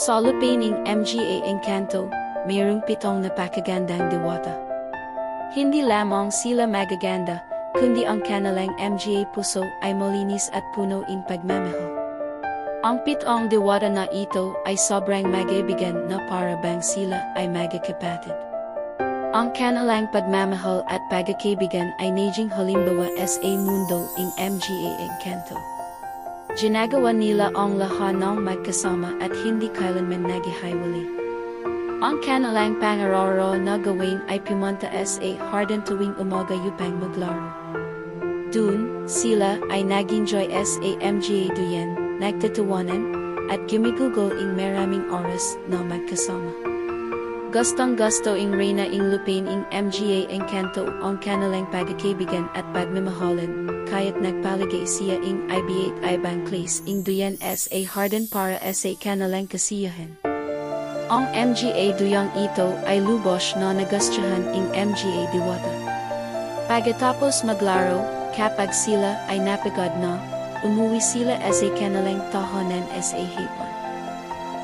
Sa lupain ng MGA Encanto, mayroong pitong napakagandang diwata. Hindi lamang sila magaganda, kundi ang kanilang MGA puso ay malinis at puno in pagmamahal. Ang pitong diwata na ito ay sobrang magibigan na para bang sila ay magkakapatid. Ang kanilang pagmamahal at pagkakaibigan ay naging halimbawa sa mundo ng MGA Encanto. Ginagawa nila ang lahat ng magkasama at hindi kailanman nagihiwalay. Ang kanilang pangararo na gawin ay pumunta sa Harden tuwing umaga upang maglaro. Dun, sila ay nag-enjoy sa MGA duyan, nagtatawanan, at gumigugol ing maraming oras na magkasama. Gustong gusto ing Reyna ing Lupin ing MGA Encanto ang kanilang pagkakaibigan at pagmamahalan, kaya't nagpaligay siya ing IB8 ibang ing duyan sa Harden para sa kanilang kasiyahan. Ang MGA duyang ito ay lubos na nagustuhan ing MGA Diwata. Pagkatapos maglaro, kapag sila ay napagod na, umuwi sila sa kanilang tahanan sa hipon.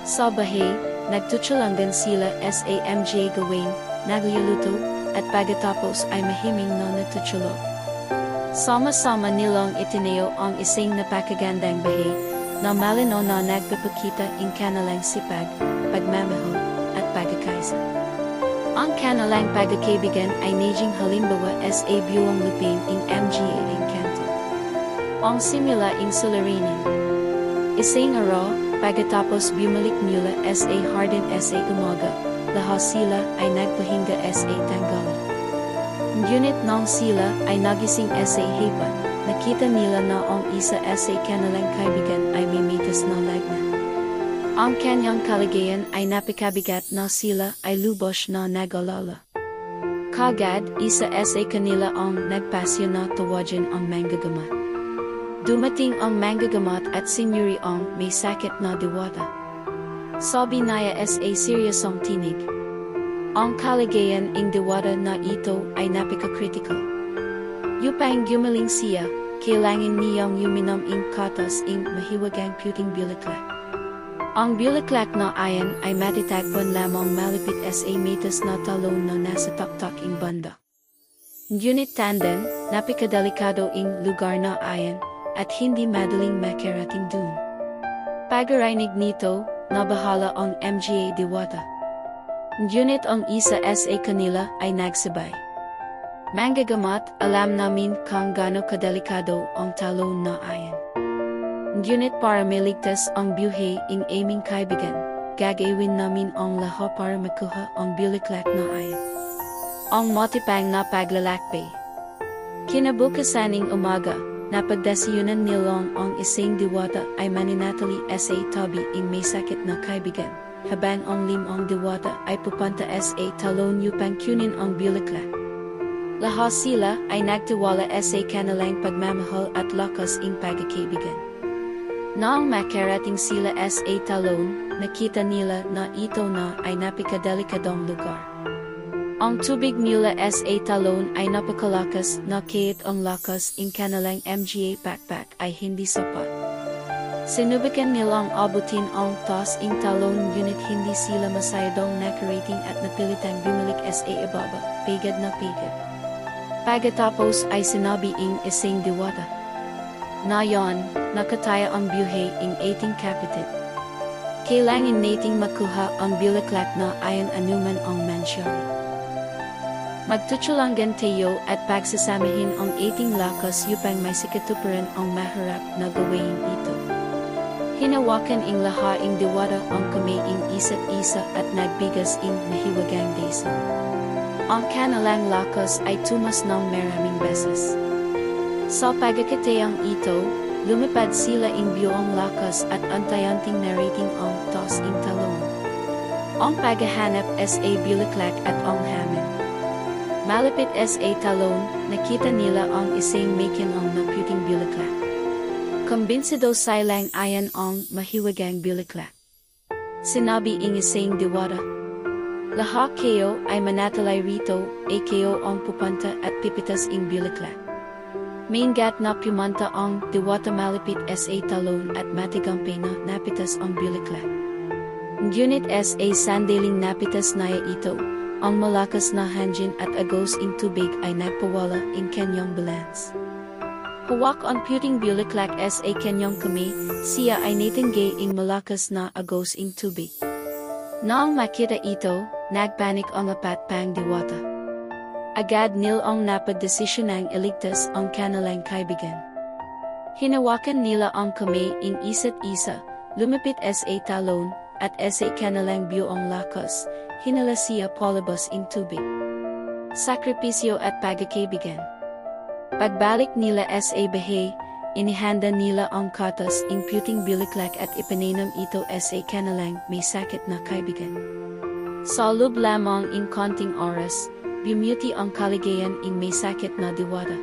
Sa bahay, nagtutulungan sila sa MJ gawin, nagluluto, at pagkatapos ay mahiming na natutulog. Sama-sama nilang itineo ang isang napakagandang bahay, na malino na nagpapakita ang kanilang sipag, pagmamahal, at pagkakaisa. Ang kanilang pagkakaibigan ay naging halimbawa sa buwang lupin ng MGA Encanto. Ang simula ing suliranin. Isang araw, pagkatapos bumalik mula sa Harden sa umaga, lahat sila ay nagpahinga sa tanggalan. Ngunit nang sila ay nagising sa hipan, nakita nila na ang isa sa kanilang kaibigan ay may mitas na lagna. Ang kanyang kaligayan ay napikabigat na sila ay lubos na nagalala. Kagad, isa sa kanila ang nagpasyo na tawagan ang manggagamat. Dumating ang manggagamat at sinyuri ang may sakit na diwata. Sabi niya sa seryosong tinig. Ang kaligayan ng diwata na ito ay napaka-critical. Upang gumaling siya, kailangan niyang yuminom ng katas ng mahiwagang puting bulaklak. Ang bulaklak na ayan ay matitagpuan lamang malapit sa metas na talon na nasa taktak ng banda. Ngunit tandem, napikadelikado ing lugar na ayan, at hindi madaling makarating dun. Pagarinig nito, nabahala ang MGA Diwata. Ngunit ang isa sa kanila ay nagsabay. Manggagamat, alam namin kung gaano kadelikado ang talon na ayan. Ngunit para maligtas ang buhay ng aming kaibigan, gagawin namin ang lahat para makuha ang bulaklak na ayan. Ang matipang na paglalakbay. Kinabukasaning umaga, napagdasiyunan nilang ang isang diwata ay maninatali sa tabi ng may sakit na kaibigan, habang ang limang diwata ay pupunta sa talon upang kunin ang bulaklak. Lahat sila ay nagtiwala sa kanilang pagmamahal at lakas ng pagkakaibigan. Nang makarating sila sa talon, nakita nila na ito na ay napikadelikadong lugar. Ang tubig mula sa talon ay napakalakas na kahit ang lakas ng kanilang MGA backpack ay hindi sapat. Sinubukan nilang abutin ang taas ng talon ngunit hindi sila masayadong nakarating at napilitang bumalik sa ibaba, pigad na pigad. Pagkatapos ay sinabi ing isang diwata. Na yon, nakataya ang buhay ing ating kapatid. Kailangan nating makuha ang bulaklak na ayon anuman ang mansyari. Magtutulangan tayo at pagsasamahin ang ating lakas upang may sikatuparan ang maharap na gawain ito. Hinawakan ing laha ing diwata ang kamay ing isa't isa at nagbigas ing mahiwagang desa. Ang kanilang lakas ay tumas ng maraming beses. Sa pagkakatayang ito, lumipad sila ing biyong lakas at antayanting narrating ang tos ing talon. Ang paghahanap sa bulaklak at ang hamon. Malapit sa talon, nakita nila ang isang makinang na puting bulaklak. Kumbinsido silang ayan ang mahiwagang bulaklak. Sinabi ing isang diwata, lahat kayo ay manatalay rito, ay kayo ang pupunta at pipitas ing bulaklak. Maingat na pumunta ang diwata malapit sa talon at matigampay na napitas ang bulaklak. Ngunit sa sandaling napitas naya ito, ang malakas na hangin at agos ing tubig ay nagpawala ing kanyang balance. Hawak ang puting buliklak sa kanyang kami, siya ay natinggay ing malakas na agos ing tubig. Nang makita ito, nagpanik ang apat pang diwata. Agad nil ang napagdesisyonang iligtas ang kanilang kaibigan. Hinawakan nila ang kamay ing isa't isa, lumapit sa talon, at sa kanilang buong lakas, hinala siya palabas ing tubig. Sakripisyo at pagkakaibigan. Pagbalik nila sa bahay, inihanda nila ang katas ing puting biliklak at ipinainom ito sa kanilang may sakit na kaibigan. Sa loob lamang ing konting oras, bumuti ang kaligayan ing may sakit na diwata.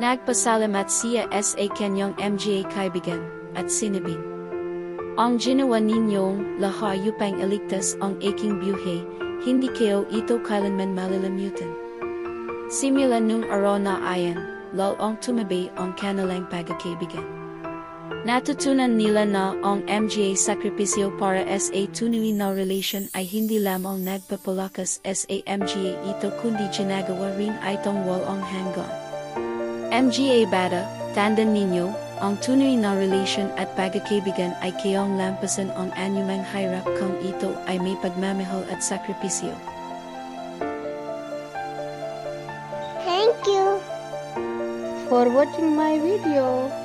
Nagpasalamat siya sa kanyang MGA kaibigan, at sinabing, Ang ginawa ninyong lahayupang iligtas ang aking buhay, hindi kayo ito kailanman malilimutan. Simula nung araw na ayan, lal ang tumabay ang kanilang pagkakaibigan. Natutunan nila na ang MGA sakripisyo para sa tunay na relation ay hindi lamang nagpapalakas sa MGA ito kundi ginagawa rin itong walang hanggan. MGA Bata, tandaan ninyo, ang tunay na relasyon at pagkakaibigan ay kayong lampasan ang anyumang hirap kung ito ay may pagmamahal at sakripisyo. Thank you. for watching my video.